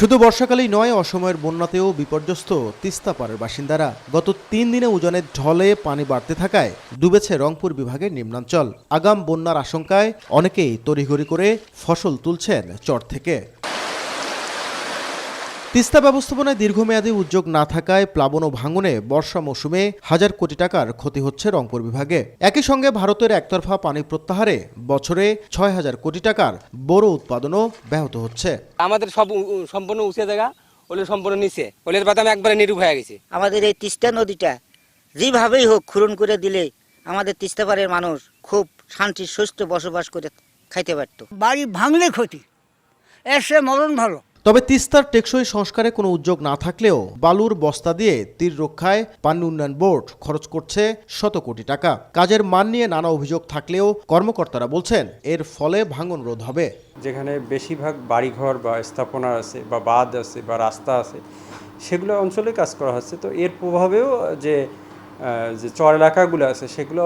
শুধু বর্ষাকালেই নয়, অসময়ের বন্যাতেও বিপর্যস্ত তিস্তা পাড়ের বাসিন্দারা। গত তিন দিনে উজানের ঢলে পানি বাড়তে থাকায় ডুবেছে রংপুর বিভাগের নিম্নাঞ্চল। আগাম বন্যার আশঙ্কায় অনেকেই তড়িঘড়ি করে ফসল তুলছেন চর থেকে। তিস্তা ব্যবস্থাপনায় দীর্ঘমেয়াদী উদ্যোগ না থাকায় প্লাবন ও ভাঙনে বর্ষা মৌসুমে হাজার কোটি টাকার ক্ষতি হচ্ছে রংপুর বিভাগে। একই সঙ্গে ভারতের একতরফা পানি প্রত্যাহারে বছরে ছয় হাজার কোটি টাকার বড় উৎপাদনও ব্যাহত হচ্ছে। আমাদের সব সম্পূর্ণ উঁচে জায়গা ওগুলো সম্পূর্ণ নিচে। ওলের বাদাম একবারে নিরূপ হয়ে গেছে। আমাদের এই তিস্তা নদীটা যেভাবেই হোক খুরন করে দিলে আমাদের তিস্তাপাড়ের মানুষ খুব শান্তির সুস্থ বসবাস করে খাইতে পারতো। বাড়ি ভাঙলে ক্ষতি এসে মরণ ভালো। তবে তিস্তার টেকসই সংস্কারে কোনো উদ্যোগ না থাকলেও বালুর বস্তা দিয়ে তীর রক্ষায় পানি উন্নয়ন বোর্ড খরচ করছে শত কোটি টাকা। কাজের মান নিয়ে নানা অভিযোগ থাকলেও কর্মকর্তারা বলছেন, এর ফলে ভাঙন রোধ হবে। যেখানে বেশিরভাগ বাড়িঘর বা স্থাপনা আছে বা বাঁধ আছে বা রাস্তা আছে, সেগুলো অঞ্চলে কাজ করা হচ্ছে। তো এর প্রভাবেও যে যে চর এলাকাগুলো আছে সেগুলো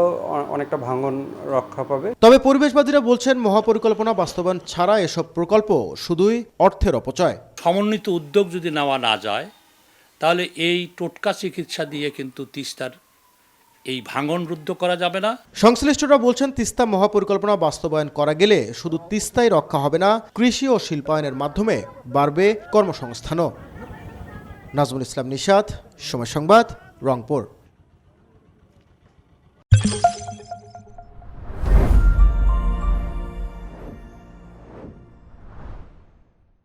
অনেকটা ভাঙন রক্ষা পাবে। তবে পরিবেশবাদীরা বলছেন মহাপরিকল্পনা বাস্তবায়ন ছাড়া এসব প্রকল্প শুধুই অর্থের অপচয়। সমন্বিত উদ্যোগ যদি নেওয়া না যায় তাহলে এই টোটকা চিকিৎসা দিয়ে কিন্তু তিস্তার এই ভাঙন রুদ্ধ করা যাবে না। সংশ্লিষ্টরা বলছেন তিস্তা মহাপরিকল্পনা বাস্তবায়ন করা গেলে শুধু তিস্তাই রক্ষা হবে না কৃষি ও শিল্পায়নের মাধ্যমে বাড়বে কর্মসংস্থানও। নাজমুল ইসলাম নিশাত সময় সংবাদ রংপুর।